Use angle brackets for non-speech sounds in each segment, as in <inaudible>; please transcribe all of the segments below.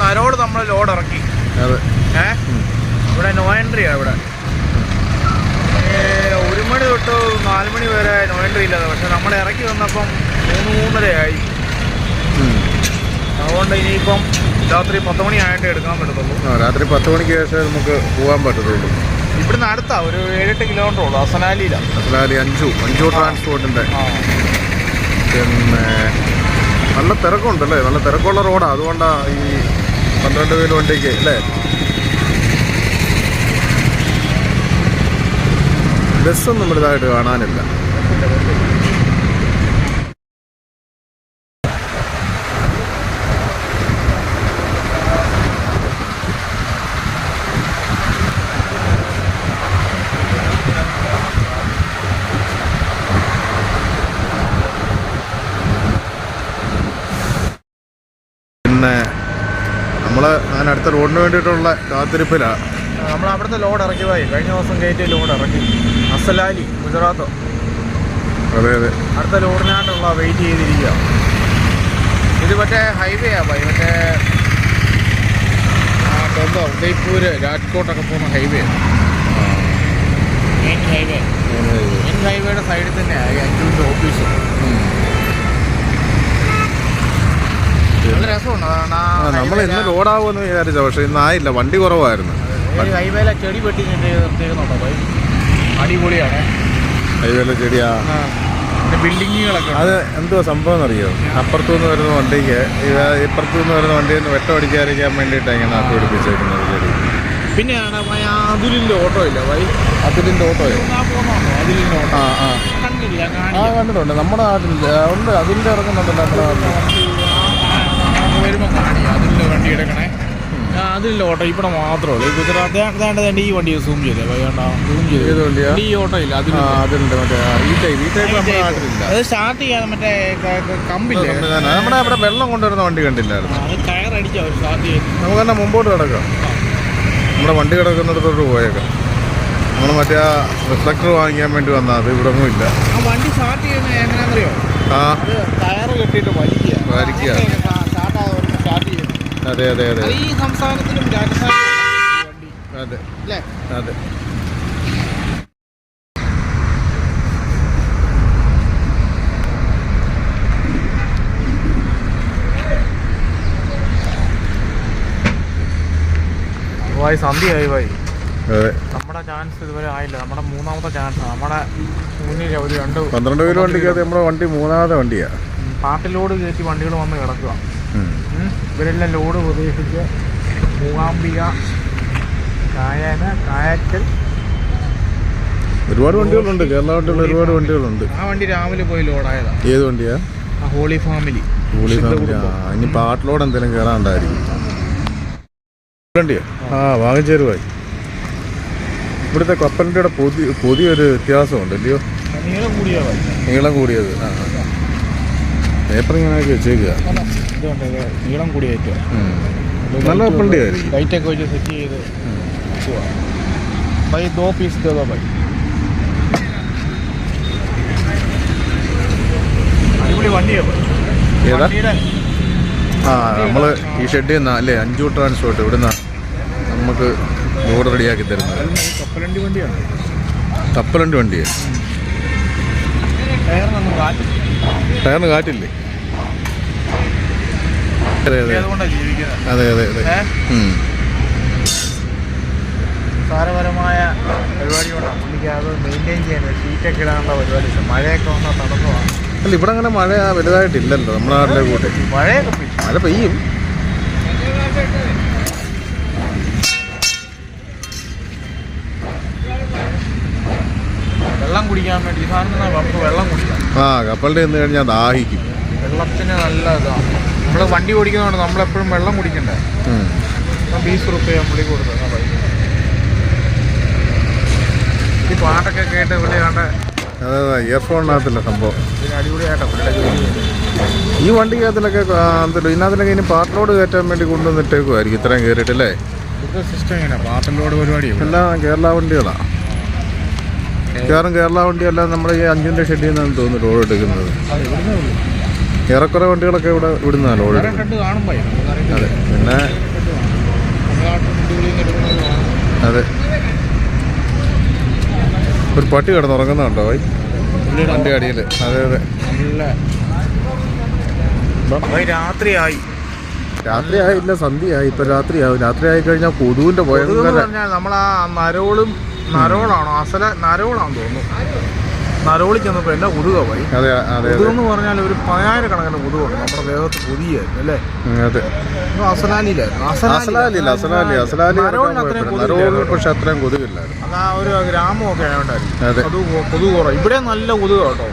നരോട് നമ്മൾ ലോഡ് ഇറക്കി. ഏ? ഇവിടെ നോ എൻട്രിയാ ഇവിടെ. ഒരു മണി തൊട്ട് നാല് മണി വരെ നോ എൻട്രി ഇല്ലാതെ. പക്ഷെ നമ്മൾ ഇറക്കി വന്നപ്പം മൂന്ന് മൂന്നരയായി. അതുകൊണ്ട് ഇനിയിപ്പം രാത്രി പത്ത് മണി ആയിട്ട് എടുക്കാൻ പറ്റത്തുള്ളൂ. രാത്രി പത്ത് മണിക്ക് ശേഷം നമുക്ക് പോകാൻ പറ്റത്തുള്ളൂ. ഇവിടുന്ന് അടുത്താ ഒരു ഏഴെട്ട് കിലോമീറ്റർ ഉള്ളൂ അസനാലിയിലാണ് അസനാലി അഞ്ചു അഞ്ചു ട്രാൻസ്പോർട്ടിന്റെ പിന്നെ നല്ല തിരക്കുണ്ടല്ലേ? നല്ല തിരക്കുള്ള റോഡാണ് അതുകൊണ്ടാണ് ഈ പന്ത്രണ്ട് വീൽ വണ്ടിക്ക് അല്ലേ? ബസ്സൊന്നും വലുതായിട്ട് കാണാനില്ല. പിന്നെ നമ്മൾ അങ്ങനെ അടുത്ത റോഡിന് വേണ്ടിയിട്ടുള്ള കാത്തിരിപ്പിലാണ് നമ്മൾ അവിടുത്തെ ലോഡ് ഇറക്കി പോയി കഴിഞ്ഞ ദിവസം കയറ്റി ലോഡ് ഇറക്കി. അസലാലി ഗുജറാത്ത്. അതെ അതെ. അടുത്ത ലോഡിനായിട്ടുള്ള വെയിറ്റ് ചെയ്തിരിക്കുക ഇത് മറ്റേ ഹൈവേ ആ മറ്റേ എന്തോ ഉദയ്പൂര് രാജ്കോട്ടൊക്കെ പോകുന്ന ഹൈവേ മെയിൻ ഹൈവേ മെയിൻ ഹൈവേയുടെ സൈഡിൽ തന്നെയാണ് ഈ അഞ്ചുവിന്റെ ഓഫീസ് നല്ല രസമുണ്ട് അതാണ് ആ നമ്മൾ ഇന്ന് ലോഡാവുമെന്ന് വിചാരിച്ച പക്ഷെ ഇന്ന് ആയില്ല. വണ്ടി കുറവായിരുന്നു. ഹൈവേയിലെ ചെടി അടിപൊളിയാണ്. ഹൈവേയിലെ ചെടിയാ? ബിൽഡിങ്ങുകളൊക്കെ അത് എന്തുവാ സംഭവം എന്നറിയോ? അപ്പുറത്തു നിന്ന് വരുന്ന വണ്ടിക്ക് ഇപ്പുറത്തുനിന്ന് ഇപ്പുറത്തു നിന്ന് വരുന്ന വണ്ടിയിൽ നിന്ന് വെട്ടം അടിക്കാതിരിക്കാൻ വേണ്ടിയിട്ട് ഇങ്ങനെ ആക്കി പിടിപ്പിച്ചേക്കുന്നത് ചെടി. പിന്നെയാണ് മ- ഓട്ടോ ഇല്ല? വൈ അതിലിന്റെ ഓട്ടോയോ ഓട്ടോ. ആ ആ. കണ്ടില്ല ആ കണ്ടിട്ടുണ്ട്. നമ്മുടെ നാട്ടിൽ ഉണ്ട്. അതിന്റെ ഇറങ്ങുന്നുണ്ടല്ലോ നമ്മുടെ നാട്ടിൽ വരുമ്പോ കാണില്ല അതിലിന്റെ വണ്ടി എടുക്കണേ ആ, ഓട്ടോ ഇവിടെ മാത്രമേ ഈ ഗുജറാത്ത് ഈ വണ്ടി സൂം ചെയ്തേ. സൂം ചെയ്ത്. ഈ ഓട്ടോ ഇല്ല അതിൽ അതിലുണ്ട്. മറ്റേ ഈ ടൈപ്പ് ഈ ടൈപ്പ് നമ്മുടെ നാട്ടിലില്ല. അത് സ്റ്റാർട്ട് ചെയ്യാൻ മറ്റേ കമ്പില്ലേ. നമ്മുടെ അവിടെ വെള്ളം കൊണ്ടുവരുന്ന വണ്ടി കണ്ടില്ലായിരുന്നു. നമുക്ക് തന്നെ മുമ്പോട്ട് കിടക്കാം. നമ്മുടെ വണ്ടി കിടക്കുന്നിടത്തോട്ട് പോയേക്കാം. നമ്മൾ മറ്റേ ആ റിഫ്ലക്ടർ വാങ്ങിക്കാൻ വേണ്ടി വന്നാൽ അത് ഇവിടെ ഒന്നും ഇല്ല. ആ വണ്ടി സ്റ്റാർട്ട് ചെയ്യുന്നത് എങ്ങനെയാണെന്നറിയോ? ആ. ടയർ കെട്ടിയിട്ട് വലിക്കുക. വലിക്കുക. സ്റ്റാർട്ട് ആവുന്ന സ്റ്റാർട്ട് ചെയ്യുന്നത് അതെ അതെ അതെ. ഈ വണ്ടി അതെ. അതെ. വായി സന്ധ്യയായി വായി. നമ്മുടെ ചാൻസ് ഇതുവരെ ആയില്ല. നമ്മുടെ മൂന്നാമത്തെ ചാൻസ് നമ്മുടെ മുന്നിൽ ഒരു രണ്ട് പന്ത്രണ്ട് കിലോ വണ്ടിക്കകത്ത് നമ്മുടെ വണ്ടി മൂന്നാമത്തെ വണ്ടിയാ. ഉം, പാട്ടിലോട് കയറ്റി വണ്ടികൾ വന്ന് കിടക്കുക. ഇവരെല്ലാം ലോഡ് പ്രതീക്ഷിച്ച് മൂവാമ്പിക കായന കായക്കൽ ഒരുപാട് വണ്ടികളുണ്ട്. കേരള വണ്ടികൾ ഒരുപാട് വണ്ടികളുണ്ട്. ആ വണ്ടി രാവിലെ പോയി ലോഡായതാണ് ഏത് വണ്ടിയാ? ആ ഹോളി ഫാമിലി ഹോളി ഫാമിലി. ആ. ഇനി പാട്ടിലോട് എന്തെങ്കിലും കയറാണ്ടായിരിക്കും വണ്ടിയാ? ആ. വാങ്ങിച്ചേരുവായി ഇവിടുത്തെ കപ്പലിന്റെ പുതിയ പുതിയൊരു വ്യത്യാസമുണ്ട് അല്ലയോ നീളം കൂടിയത്. ആ. പേപ്പർ ഇങ്ങനെ ആക്കി വെച്ചേക്കുക ഇതുകൊണ്ട് ഇത് നീളം കൂടി ഉം. നല്ല കപ്പലിന്റെയായിരിക്കും ലൈറ്റൊക്കെ വെച്ച് സെറ്റ് ചെയ്ത് പീസ് ദോ ബൈ അടിപൊളി വണ്ടിയാണ് ഏതാ? ആ നമ്മൾ ഈ ഷെഡിൽ നിന്നാ അല്ലേ അഞ്ചു ട്രാൻസ്പോർട്ട് ഇവിടുന്ന് നമുക്ക് ബോർഡ് റെഡിയാക്കി തരുന്നത്. കപ്പലണ്ടി വണ്ടിയാണ്. കപ്പലണ്ടി വണ്ടിയാണ് ടയറിന് കാറ്റില്ലേ? അതെ അതെ. അതെ. സാരപരമായ പരിപാടി കൊണ്ടാണ് പുള്ളിക്ക് അത് മെയിന്റെയിൻ ചെയ്യുന്നത് ഷീറ്റൊക്കെ ഇടാനുള്ള പരിപാടി. മഴയൊക്കെ വന്നാൽ തടസ്സമാണ് അല്ല ഇവിടെ അങ്ങനെ മഴ വലുതായിട്ടില്ലല്ലോ നമ്മുടെ നാട്ടിലെ കൂട്ടി മഴയൊക്കെ മഴ പെയ്യും വെള്ളം കുടിക്കാൻ വേണ്ടി. സാധനം നമുക്ക് വെള്ളം കുടിക്കാം. ആ കപ്പലിന്റെ നിന്ന് കഴിഞ്ഞാൽ ദാഹിക്കും. വെള്ളത്തിന് നല്ല ഇതാണ് നമ്മൾ വണ്ടി ഓടിക്കുന്നതുകൊണ്ട് നമ്മളെപ്പോഴും വെള്ളം കുടിക്കണ്ടേ? ബീസ് റുപ്യ പുള്ളി കൊടുത്തത്. ഈ പാട്ടൊക്കെ കേട്ട് പുള്ളി കണ്ട് അതെ ഇയർഫോണിനകത്തില്ല സംഭവം. ഈ വണ്ടിക്കകത്തിലൊക്കെ എന്തല്ലോ ഇതിനകത്തിലൊക്കെ ഇനി പാട്ടിലോട് കയറ്റാൻ വേണ്ടി കൊണ്ടുവന്നിട്ടേക്കുമായിരിക്കും ഇത്രയും കയറിയിട്ടല്ലേ സിസ്റ്റം ഇങ്ങനെ പാട്ടിലോട് പരിപാടിയാണ് എല്ലാം കേരള വണ്ടികളാണ് മിക്കവാറും കേരള വണ്ടിയെല്ലാം നമ്മുടെ ഈ അഞ്ചിന്റെ ഷെഡിൽ നിന്നാണ് തോന്നുന്നു ലോഡ് എടുക്കുന്നത്. ഏറെക്കുറെ വണ്ടികളൊക്കെ ഇവിടെ ഇവിടുന്നാണ് ലോഡ് അതെ പിന്നെ. അതെ. ഒരു പട്ടി കിടന്നുറങ്ങുന്നുണ്ടോ ഭായി വണ്ടി അടിയിൽ അതെ അതെ. രാത്രിയായി. രാത്രിയായില്ല സന്ധ്യയായി. ഇപ്പൊ രാത്രിയാവും. രാത്രി ആയി കഴിഞ്ഞാൽ കൊതുവിന്റെ പോയത് നമ്മളാ നരോളും നരോളാണോ? അസല നരോളാന്ന് തോന്നുന്നു. നരോളി ചെന്നപ്പോ എന്നാ കൊതുക പോയി. അതെ അതെ അതെ. പറഞ്ഞാൽ ഒരു പതിനായിരക്കണക്കിന് കൊതുകുണ്ട് നമ്മുടെ ദേഹത്ത് പുതിയായിരുന്നു അല്ലേ? പക്ഷെ അത്രയും കൊതുകില്ലായിരുന്നു അത് ആ ഒരു ഗ്രാമമൊക്കെ ആയതുകൊണ്ടായിരിക്കും അതെ. കൊതുക് കൊതുക് കുറവ്. ഇവിടെ നല്ല കൊതുക് കേട്ടോ.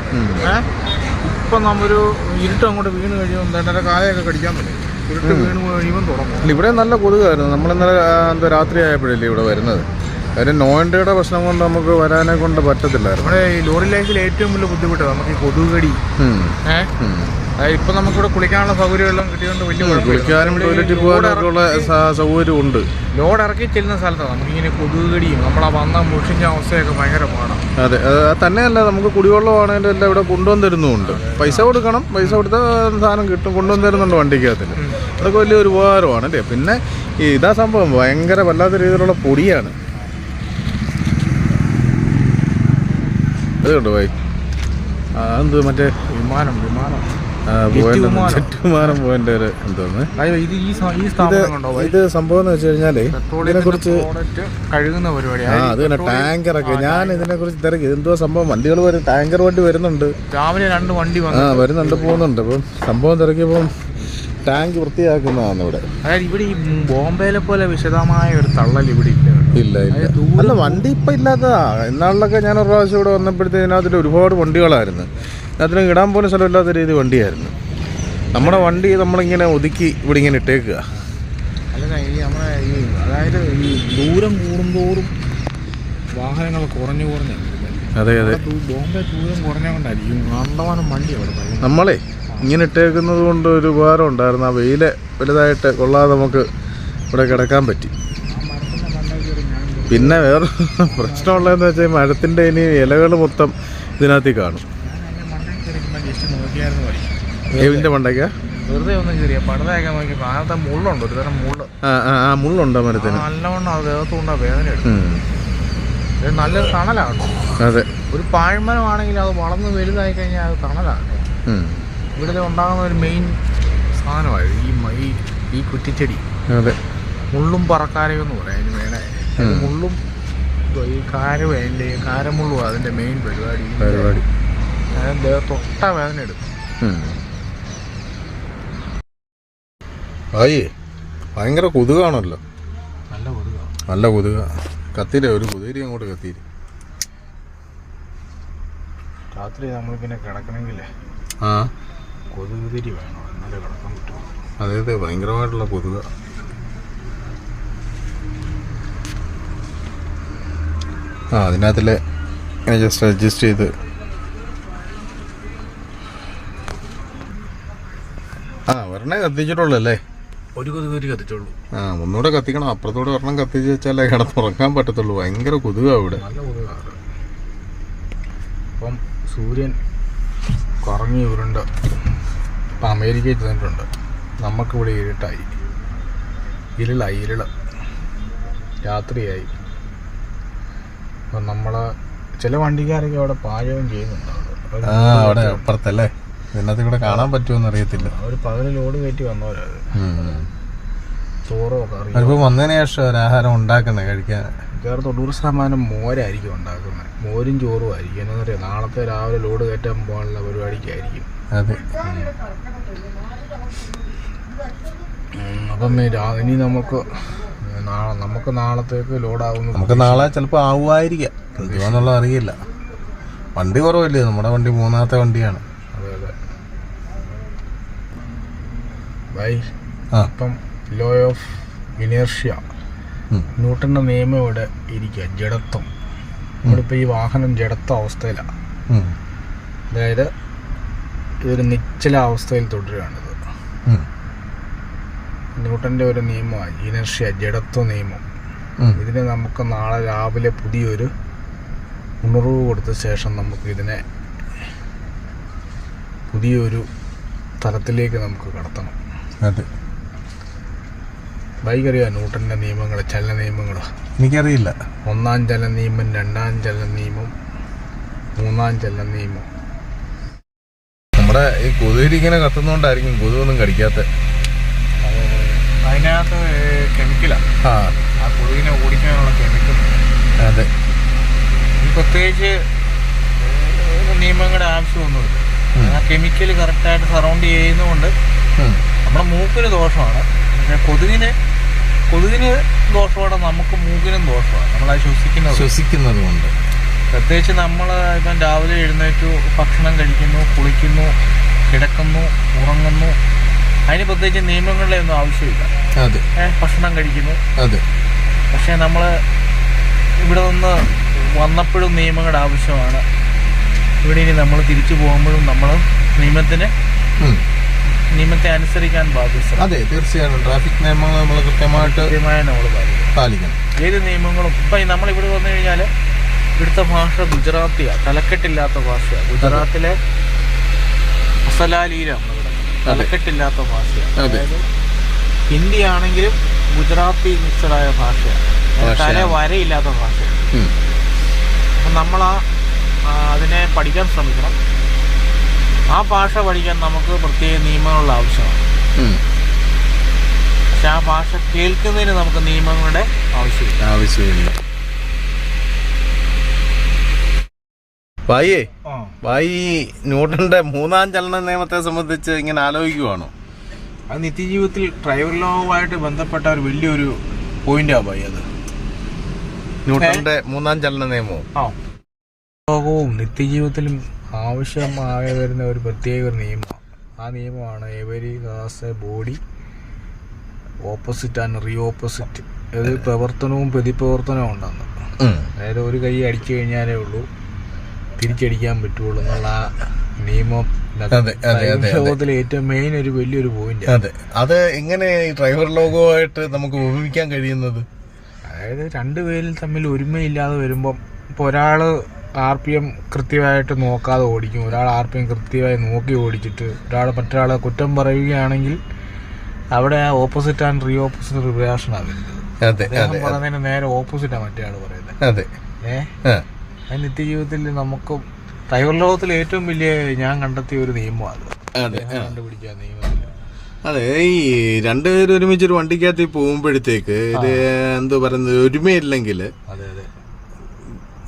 ഏഹ് ഇപ്പം നമ്മൊരു ഇരുട്ട് അങ്ങോട്ട് വീണ് കഴിയുമ്പോൾ രണ്ടര കാലയൊക്കെ കടിക്കാൻ പറ്റും ഇരുട്ട് വീണ് കഴിയുമ്പോൾ തുടങ്ങും. ഇവിടെ നല്ല കൊതുകായിരുന്നു. നമ്മൾ ഇന്നലെ ആ, എന്താ രാത്രി ആയപ്പോഴല്ലേ ഇവിടെ വരുന്നത്? കാര്യം നോയണ്ടയുടെ പ്രശ്നം കൊണ്ട് നമുക്ക് വരാനെ കൊണ്ട് പറ്റത്തില്ലായിരുന്നു. നമ്മുടെ ഈ ലോറി ലൈഫിൽ ഏറ്റവും വലിയ ബുദ്ധിമുട്ട് നമുക്ക് ഈ കൊതുകടി ഇപ്പൊ നമുക്കിവിടെ കുളിക്കാനുള്ള സൗകര്യമെല്ലാം കിട്ടിയതുകൊണ്ട് വലിയ കുളിക്കാനും ടോയ്ലറ്റിൽ പോകാനൊക്കെ ഉള്ള സൗകര്യം ഉണ്ട് ലോഡ് ഇറക്കി ചെല്ലുന്ന സ്ഥലത്താണ് നമുക്കിങ്ങനെ കൊതുകടിയും നമ്മളെ വന്ന മുഷിഞ്ഞ അവസ്ഥയൊക്കെ ഭയങ്കര പാടാണ് അതെ തന്നെയല്ല നമുക്ക് കുടിവെള്ളമാണെങ്കിലും എല്ലാം ഇവിടെ കൊണ്ടുവന്ന് തരുന്നുണ്ട് പൈസ കൊടുക്കണം പൈസ കൊടുത്താൽ സാധനം കിട്ടും കൊണ്ടുവന്ന് തരുന്നുണ്ട് വണ്ടിക്കകത്തിൽ അതൊക്കെ വലിയൊരു ഉപകാരമാണ് അല്ലേ? പിന്നെ ഇതാ സംഭവം ഭയങ്കര വല്ലാത്ത രീതിയിലുള്ള പൊടിയാണ്. അത് പോയി. അതെന്ത് മറ്റേ വിമാനം വിമാനം. ജെറ്റ് ഒരു എന്തോന്ന്? ഇത് സംഭവം എന്ന് വെച്ച് കഴിഞ്ഞാൽ ഇതിനെ കുറിച്ച് കഴുകുന്ന പരിപാടി. ആ അത് തന്നെ ടാങ്കറൊക്കെ ഞാൻ ഇതിനെ കുറിച്ച് തിരക്കി എന്തോ സംഭവം? വണ്ടികൾ വരും ടാങ്കർ വണ്ടി വരുന്നുണ്ട്. രാവിലെ രണ്ട് വണ്ടി ആ വരുന്നുണ്ട് പോകുന്നുണ്ട്. അപ്പം സംഭവം തിരക്കിയപ്പം ടാങ്ക് വൃത്തിയാക്കുന്നതാണ് ഇവിടെ അതായത് ഇവിടെ ഈ ബോംബെയിലെ പോലെ വിശദമായ ഒരു തള്ളൽ ഇവിടെ ഇല്ല. ഇല്ല. ഇല്ല അല്ല വണ്ടി ഇപ്പം ഇല്ലാത്തതാ എന്നാളിലൊക്കെ ഞാൻ ഒരു പ്രാവശ്യം ഇവിടെ വന്നപ്പോഴത്തേനും അതിൽ ഒരുപാട് വണ്ടികളായിരുന്നു. അതിന് ഇടാൻ പോലും സ്ഥലമില്ലാത്ത രീതി വണ്ടിയായിരുന്നു. നമ്മുടെ വണ്ടി നമ്മളിങ്ങനെ ഒതുക്കി ഇവിടെ ഇങ്ങനെ ഇട്ടേക്കുക അല്ല ഈ നമ്മളെ ഈ അതായത് ഈ ദൂരം കൂടുന്തോറും വാഹനങ്ങൾ കുറഞ്ഞു കുറഞ്ഞു അതെ അതെ. ബോംബെ ദൂരം കുറഞ്ഞുകൊണ്ടായിരിക്കും അണ്ടമാനം വണ്ടി അവിടെ നമ്മളെ ഇങ്ങനെ ഇട്ടേക്കുന്നത് കൊണ്ട് ഒരു ഉപകാരം ഉണ്ടായിരുന്നു. ആ വെയിലെ വലുതായിട്ട് കൊള്ളാതെ നമുക്ക് ഇവിടെ കിടക്കാൻ പറ്റി ആ മരത്തിന്റെ മണ്ടയിൽ കയറി ഞാൻ ഇരുന്നു. പിന്നെ വേറെ പ്രശ്നമുള്ളതെന്ന് വെച്ചാൽ മരത്തിന്റെ ഇനി ഇലകൾ മൊത്തം ഇതിനകത്ത് കാണും. ഏവിന്റെ മണ്ടയ്ക്ക? വെറുതെ ഒന്നും ചെറിയ പടുതയൊക്കെ നോക്കിയപ്പോൾ അതിനകത്ത് മുള്ളുണ്ട്. ഒരു തരം മുള്ള്. ആ മുള്ളുണ്ടോ മരത്തിന്. നല്ലവണ്ണം അത് ദേഹത്തുകൊണ്ടാ വേദന എടുക്കും. നല്ലൊരു തണലാണ്. അതെ. ഒരു പാഴ്മരമാണെങ്കിൽ അത് വളർന്ന് വലുതായി കഴിഞ്ഞാൽ അത് തണലാണ്. ഇവിടെ ഉണ്ടാകുന്ന ഒരു മെയിൻ സാധനമായിരുന്നു ഈ ഈ കുറ്റിച്ചെടി. അതെ. മുള്ളും പറക്കാരയും എന്ന് പറയാം. അതിന് വേണേ. മുള്ളും ഈ കാരവും അതിന്റെ കാരമുള്ളും അതിന്റെ മെയിൻ പരിപാടി. പരിപാടി. അതിന് ദേഹത്തൊട്ട വേദന എടുക്കും. ആയി ഭയങ്കര കൊതുകാണല്ലോ. നല്ല കൊതുക. നല്ല കൊതുക. കത്തിരി ഒരു കുതിരി അങ്ങോട്ട് കത്തിരി രാത്രി നമ്മൾ പിന്നെ കിടക്കണമെങ്കിലേ ആ. കൊതുകുതിരി വേണോ. എന്നാലേ കിടക്കാൻ പറ്റും അതെ അതെ ഭയങ്കരമായിട്ടുള്ള കൊതുക. ആ അതിനകത്തിൽ ജസ്റ്റ് അഡ്ജസ്റ്റ് ചെയ്ത്. ആ ഒരെണ്ണേ കത്തിച്ചിട്ടുള്ളൂ അല്ലേ? ഒരു കൊതുക് കത്തിച്ചുള്ളൂ ആ ഒന്നുകൂടെ കത്തിക്കണം. അപ്പുറത്തൂടെ ഒരെണ്ണം കത്തിച്ച് വെച്ചാലേ കിടന്നുറങ്ങാൻ പറ്റത്തുള്ളൂ. ഭയങ്കര കൊതുകാ ഇവിടെ. അപ്പം സൂര്യൻ കറങ്ങി ഉരുണ്ട്. ഇപ്പം അമേരിക്കയിൽ ചെന്നിട്ടുണ്ട്. നമുക്കിവിടെ ഇരുട്ടായി. ഇരുളായി ഇരുൾ. രാത്രിയായി. അപ്പം നമ്മൾ ചില വണ്ടിക്കാരൊക്കെ അവിടെ പാചകം ചെയ്യുന്നുണ്ട്. അവിടെ. അപ്പുറത്തല്ലേ? ഇതിനകത്ത് കാണാൻ പറ്റുമെന്ന് അറിയത്തില്ല. ഒരു പകൽ ലോഡ് കയറ്റി വന്നവരത് ചോറോ കറിയോ അതിപ്പോ വന്നതിന് ശേഷം ഒരു ആഹാരം ഉണ്ടാക്കുന്നത് കഴിക്കാൻ? മിക്കവാറും തൊണ്ണൂറ് ശതമാനം മോരായിരിക്കും ഉണ്ടാക്കുന്നത്. മോരും ചോറും ആയിരിക്കും. എന്താ പറയുക നാളത്തെ രാവിലെ ലോഡ് കയറ്റാൻ പോകാനുള്ള പരിപാടിക്കായിരിക്കും. അതെ. അപ്പം ഇനി നമുക്ക് നാളെ നമുക്ക് നാളത്തേക്ക് ലോഡാവുന്നു നമുക്ക് നാളെ ചിലപ്പോൾ ആവുമായിരിക്കാം. എന്തുവാന്നുള്ളത് അറിയില്ല. വണ്ടി കുറവല്ലേ? നമ്മുടെ വണ്ടി മൂന്നാമത്തെ വണ്ടിയാണ്. അതെ അതെ. ബൈ. ആ. ഇപ്പം ലോ ഓഫ് ഇനേർഷ്യ. ന്യൂട്ടന്റെ നിയമം ഇവിടെ ഇരിക്കുക. ജഡത്വം. നമ്മളിപ്പോൾ ഈ വാഹനം ജഡത്വ അവസ്ഥയിലാണ്. അതായത് ഇതൊരു നിശ്ചല അവസ്ഥയിൽ തുടരുകയാണിത്. ന്യൂട്ടന്റെ ഒരു നിയമമാണ് ഇനർഷ്യ ജഡത്വ നിയമം. ഇതിനെ നമുക്ക് നാളെ രാവിലെ പുതിയൊരു ഉണർവ് കൊടുത്ത ശേഷം നമുക്ക് ഇതിനെ പുതിയൊരു തലത്തിലേക്ക് നമുക്ക് കടത്തണം. അതെ. ബൈക്ക് ന്യൂട്ടന്റെ നിയമങ്ങൾ ചലന നിയമങ്ങൾ എനിക്കറിയില്ല. ഒന്നാം ചലന നിയമം രണ്ടാം ചലന നിയമം മൂന്നാം ചലന നിയമം. നമ്മുടെ ഈ കൊതുകിരി ഇങ്ങനെ കത്തുന്നോണ്ടായിരിക്കും കൊതുകൊന്നും കടിക്കാത്ത. അതിനകത്ത് കെമിക്കലാണ് ആ. ആ. കൊതുകിനെ ഓടിക്കാനുള്ള കെമിക്കൽ അതെ. പ്രത്യേകിച്ച് നിയമങ്ങളുടെ ആവശ്യമൊന്നുമില്ല. ആ കെമിക്കൽ കറക്റ്റായിട്ട് സറൗണ്ട് ചെയ്യുന്നതുകൊണ്ട്. നമ്മുടെ മൂക്കിന് ദോഷമാണ്. പക്ഷെ കൊതുകിന് കൊതുകിന് ദോഷമാണ് നമുക്ക് മൂക്കിനും ദോഷമാണ്. നമ്മളത് ശ്വസിക്കുന്നത്. ശ്വസിക്കുന്നത് കൊണ്ട് പ്രത്യേകിച്ച് നമ്മൾ ഇപ്പം രാവിലെ എഴുന്നേറ്റു ഭക്ഷണം കഴിക്കുന്നു കുളിക്കുന്നു കിടക്കുന്നു ഉറങ്ങുന്നു അതിന് പ്രത്യേകിച്ച് നിയമങ്ങളുടെ ഒന്നും ആവശ്യമില്ല. ഭക്ഷണം കഴിക്കുന്നു. അതെ. പക്ഷേ നമ്മൾ ഇവിടെ നിന്ന് വന്നപ്പോഴും നിയമങ്ങളുടെ ആവശ്യമാണ്. ഇവിടെ ഇനി നമ്മൾ തിരിച്ചു പോകുമ്പോഴും നമ്മൾ നിയമത്തിന് നിയമത്തെ അനുസരിക്കാൻ ബാധ്യസ്ഥ അതെ തീർച്ചയായും ട്രാഫിക് നിയമങ്ങൾ നമ്മൾ കൃത്യമായിട്ട് കൃത്യമായി നമ്മൾ പാലിക്കണം. ഏത് നിയമങ്ങളും ഇപ്പം നമ്മൾ ഇവിടെ വന്നു കഴിഞ്ഞാൽ ഇവിടുത്തെ ഭാഷ ഗുജറാത്തിയാണ് തലക്കെട്ടില്ലാത്ത ഭാഷയാണ് ഗുജറാത്തിലെ അസലാലിയിലാണ് ഇവിടെ തലക്കെട്ടില്ലാത്ത ഭാഷയാണ്. അതായത് ഹിന്ദി ആണെങ്കിലും ഗുജറാത്തി മിക്സഡായ ഭാഷയാണ്. ഭാഷയാണ്. തല വരയില്ലാത്ത ഭാഷയാണ്. അപ്പം നമ്മൾ ആ, അതിനെ പഠിക്കാൻ ശ്രമിക്കണം. ആ ഭാഷ പഠിക്കാൻ നമുക്ക് പ്രത്യേക നിയമങ്ങളുടെ ആവശ്യമാണ്. പക്ഷെ ആ ഭാഷ കേൾക്കുന്നതിന് നമുക്ക് നിയമങ്ങളുടെ ആവശ്യമില്ല. ആവശ്യമില്ല. ഭായിയേ ഭായി ന്യൂട്ടന്റെ മൂന്നാം ചലന നിയമത്തെ സംബന്ധിച്ച് ഇങ്ങനെ ആലോചിക്കുവാണോ? അത് നിത്യജീവിതത്തിൽ ഡ്രൈവർ ലോവുമായിട്ട് ബന്ധപ്പെട്ട ഒരു വലിയൊരു പോയിന്റാ ഭായി അത്. ന്യൂട്ടന്റെ മൂന്നാം ചലന നിയമവും. ലോകവും നിത്യജീവിതത്തിലും ആവശ്യമായി വരുന്ന ഒരു പ്രത്യേക ഒരു നിയമമാണ് ആ നിയമമാണ് every a body opposite and re opposite പ്രവർത്തനവും പ്രതിപ്രവർത്തനവും ഉണ്ടെന്ന്. അതായത് ഒരു കൈ അടിച്ചു കഴിഞ്ഞാലേ ഉള്ളൂ തിരിച്ചടിക്കാൻ പറ്റുള്ളൂ എന്നുള്ള നിയമം. ലോകത്തിലെ ഏറ്റവും മെയിൻ ഒരു വലിയൊരു പോയിന്റ് അതെ. അത് എങ്ങനെ ഡ്രൈവർ ലോകവുമായിട്ട് നമുക്ക് ഉപമിക്കാൻ കഴിയുന്നത്? അതായത് രണ്ടുപേരിൽ തമ്മിൽ ഒരുമയില്ലാതെ വരുമ്പം ഇപ്പോൾ ഒരാൾ ആർ പി എം കൃത്യമായിട്ട് നോക്കാതെ ഓടിക്കും ഒരാൾ ആർ പി എം കൃത്യമായി നോക്കി ഓടിച്ചിട്ട് ഒരാൾ മറ്റൊരാളെ കുറ്റം പറയുകയാണെങ്കിൽ അവിടെ ഓപ്പോസിറ്റ് ആൻഡ് റീ ഓപ്പോസിറ്റ് റിയാക്ഷനാണ് വരുന്നത്. നേരെ ഓപ്പോസിറ്റാണ് മറ്റേ ആൾ പറയുന്നത്. അതെ. ഏ? ആ. അത് നിത്യജീവിതത്തിൽ നമുക്ക് ഡ്രൈവർ ലോകത്തിൽ ഏറ്റവും വലിയ ഞാൻ കണ്ടെത്തിയ ഒരു നിയമമാണ് അത്. അതെ നിയമത്തിൽ. ഈ രണ്ടുപേരും ഒരുമിച്ച് ഒരു വണ്ടിക്കകത്ത് പോകുമ്പോഴത്തേക്ക് ഇത് എന്തോ പറയുന്നത് ഒരുമയില്ലെങ്കിൽ അതെ അതെ.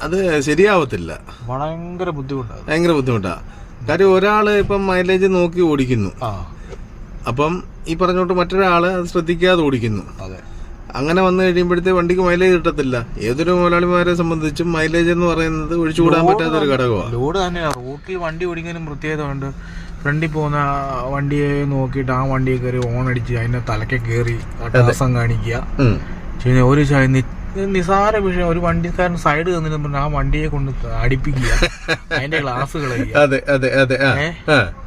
അത് ശരിയാവത്തില്ല. ഭയങ്കര ബുദ്ധിമുട്ടാണ് ഭയങ്കര ബുദ്ധിമുട്ടാ. കാര്യം ഒരാൾ ഇപ്പം മൈലേജ് നോക്കി ഓടിക്കുന്നു. അപ്പം ഈ പറഞ്ഞോട്ട് മറ്റൊരാൾ അത് ശ്രദ്ധിക്കാതെ ഓടിക്കുന്നു. അതെ. അങ്ങനെ വന്നു കഴിയുമ്പോഴത്തെ വണ്ടിക്ക് മൈലേജ് കിട്ടത്തില്ല. ഏതൊരു മുതലാളിമാരെ സംബന്ധിച്ചും മൈലേജ് എന്ന് പറയുന്നത് ഒഴിച്ചുകൂടാൻ പറ്റാത്ത ഒരു ഘടകമാണ് ലോഡ് തന്നെയാണ് റൂട്ടിൽ വണ്ടി ഓടിക്കാനും പ്രത്യേകത ഉണ്ട് ഫ്രണ്ടിൽ പോകുന്ന വണ്ടിയെ നോക്കിയിട്ട് ആ വണ്ടിയെ കയറി ഓൺ അടിച്ച് അതിന്റെ തലക്കെ കയറി അട്ടഹാസം കാണിക്കുക. പിന്നെ ഒരു നിസാര വിഷയം. ഒരു വണ്ടിക്കാരൻ സൈഡ് തന്നിട്ട് പറഞ്ഞു ആ വണ്ടിയെ കൊണ്ട് അടിപ്പിക്കുക. <laughs> അതിന്റെ ഗ്ലാസ് കളയുക.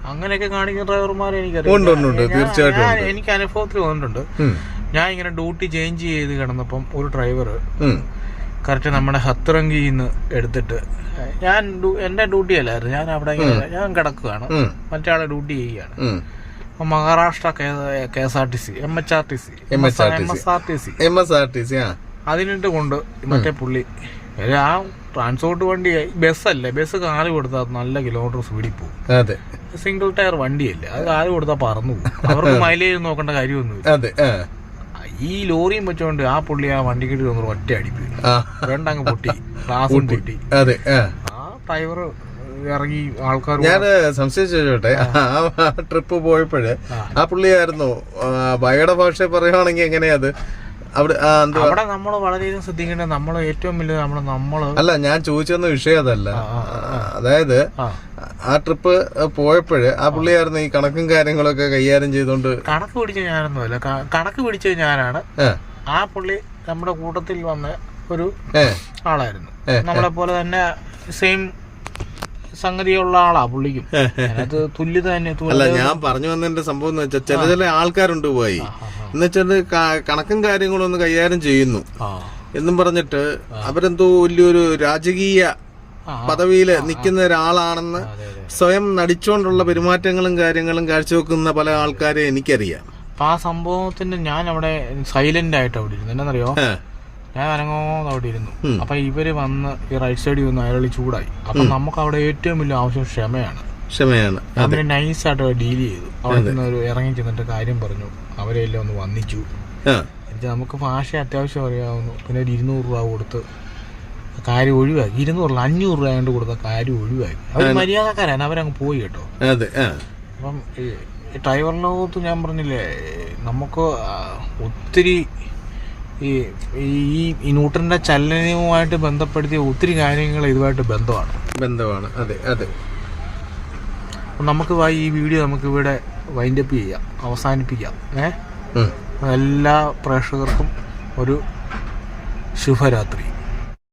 അങ്ങനെയൊക്കെ കാണിക്കുന്ന ഡ്രൈവർമാരെ എനിക്ക് ഉണ്ട്, ഉണ്ട്. തീർച്ചയായിട്ടും ഞാൻ- ഉണ്ട്. എനിക്ക് അനുഭവത്തിൽ വന്നിട്ടുണ്ട്. ഞാൻ ഇങ്ങനെ ഡ്യൂട്ടി ചേഞ്ച് ചെയ്ത് കിടന്നപ്പം ഒരു ഡ്രൈവർ. കറക്റ്റ് നമ്മുടെ ഹത്രങ്കിയിൽ നിന്ന് എടുത്തിട്ട് ഞാൻ എന്റെ ഡ്യൂട്ടി അല്ലായിരുന്നു. ഞാൻ അവിടെ ഇങ്ങനെ ഞാൻ കിടക്കുകയാണ്. മറ്റാളെ മറ്റേ ഡ്യൂട്ടി ചെയ്യുകയാണ്. Maharashtra K S R T C M H R T C M S R T C. M S R T C ആ. അതിനിട്ട് കൊണ്ട് മറ്റേ പുള്ളി ആ ട്രാൻസ്പോർട്ട് വണ്ടി ബസ്സല്ലേ ബസ് കാൽ കൊടുത്താൽ നല്ല കിലോമീറ്റർ സ്പീഡിൽ പോകും. അതെ. സിംഗിൾ ടയർ വണ്ടിയല്ലേ അത് കാൽ കൊടുത്താൽ പറന്നു പോകും. അവർക്ക് <laughs> മൈലേജ് നോക്കേണ്ട കാര്യമൊന്നുമില്ല. ഈ ലോറിയും വെച്ചോണ്ട് ആ പുള്ളി ആ വണ്ടിക്കിട്ട് തോന്നുന്നു ഒറ്റ അടിപ്പ്. രണ്ടങ്ങ് പൊട്ടി. ഗ്ലാസും പൊട്ടി. അതെ ആ. ടൈവർ ഡ്രൈവർ ഇറങ്ങി ആൾക്കാർ ഞാൻ സംശയിച്ചോട്ടെ. ആ. ട്രിപ്പ് പോയപ്പോഴ് ആ. പുള്ളിയായിരുന്നു ബയുടെ ഭാഷ പറയുവാണെങ്കിൽ എങ്ങനെയാ അത്? അവിടെ അവിടെ നമ്മൾ വളരെയധികം ശ്രദ്ധിക്കേണ്ടത് നമ്മൾ ഏറ്റവും വലിയ നമ്മൾ നമ്മൾ അല്ല ഞാൻ ചോദിച്ചെന്ന വിഷയം അതല്ല. അതായത് ആ ട്രിപ്പ് പോയപ്പോഴ് ആ പുള്ളിയായിരുന്നു ഈ കണക്കും കാര്യങ്ങളൊക്കെ കൈകാര്യം ചെയ്തോണ്ട് കണക്ക് പിടിച്ച ഞാനൊന്നുമല്ല. കണക്ക് പിടിച്ചത് ഞാനാണ്. ആ പുള്ളി നമ്മുടെ കൂട്ടത്തിൽ വന്ന ഒരു ആളായിരുന്നു. നമ്മളെ പോലെ തന്നെ സെയിം സംഗതിയുള്ള ആളാ പുള്ളിക്കും. അത്. തുല്യത തന്നെ അല്ല ഞാൻ പറഞ്ഞു വന്നതിന്റെ സംഭവം എന്ന് വെച്ചാൽ ചില ചില ആൾക്കാരുണ്ട് പോയി. എന്ന് വെച്ചാൽ കണക്കും കാര്യങ്ങളും ഒന്ന് കൈകാര്യം ചെയ്യുന്നു. എന്നും പറഞ്ഞിട്ട് അവരെന്തോ വലിയൊരു രാജകീയ. പദവിയിൽ നിൽക്കുന്ന ഒരാളാണെന്ന് സ്വയം നടിച്ചുകൊണ്ടുള്ള പെരുമാറ്റങ്ങളും കാര്യങ്ങളും കാഴ്ചവെക്കുന്ന പല ആൾക്കാരെ എനിക്കറിയാം. അപ്പൊ ആ സംഭവത്തിന്റെ ഞാൻ അവിടെ സൈലന്റ് ആയിട്ട് അവിടെ ഇരുന്നു. എന്നറിയോ ഞാൻ അനങ്ങോന്ന് അവിടെ ഇരുന്നു. അപ്പൊ ഇവർ വന്ന് ഈ റൈറ്റ് സൈഡിൽ വന്ന് അയാളി ചൂടായി. അപ്പൊ നമുക്ക് അവിടെ ഏറ്റവും വലിയ ആവശ്യം ക്ഷമയാണ്. ക്ഷമയാണ്. അവർ നൈസ് നൈസായിട്ട് ഡീൽ ചെയ്തു. അവിടെ നിന്ന് ഒരു ഇറങ്ങി ചെന്നിട്ട് കാര്യം പറഞ്ഞു. അവരെല്ലാം ഒന്ന് വന്നിച്ചു. എന്നിട്ട് നമുക്ക് ഭാഷ അത്യാവശ്യം അറിയാവുന്നു. പിന്നെ ഒരു ഇരുന്നൂറ് രൂപ കൊടുത്ത് കാര്യം ഒഴിവാക്കി. ഇരുന്നൂറിൽ അഞ്ഞൂറ് രൂപ കൊണ്ട് കൊടുത്ത കാര്യം ഒഴിവാക്കി. അവർ മര്യാദക്കാരാണ് അവരങ്ങ് പോയി കേട്ടോ. അതെ അപ്പം ഈ ഡ്രൈവർ ഞാൻ പറഞ്ഞില്ലേ നമുക്ക് ഒത്തിരി ഈ ഈ ന്യൂട്ടന്റെ ചലനവുമായിട്ട് ബന്ധപ്പെടുത്തിയ ഒത്തിരി കാര്യങ്ങൾ ഇതുമായിട്ട് ബന്ധമാണ്. ബന്ധമാണ്. അതെ അതെ. നമുക്ക് ഈ വീഡിയോ നമുക്ക് ഇവിടെ വൈൻഡപ്പ് ചെയ്യാം. അവസാനിപ്പിക്കാം. ഏ? എല്ലാ പ്രേക്ഷകർക്കും ഒരു ശുഭരാത്രി.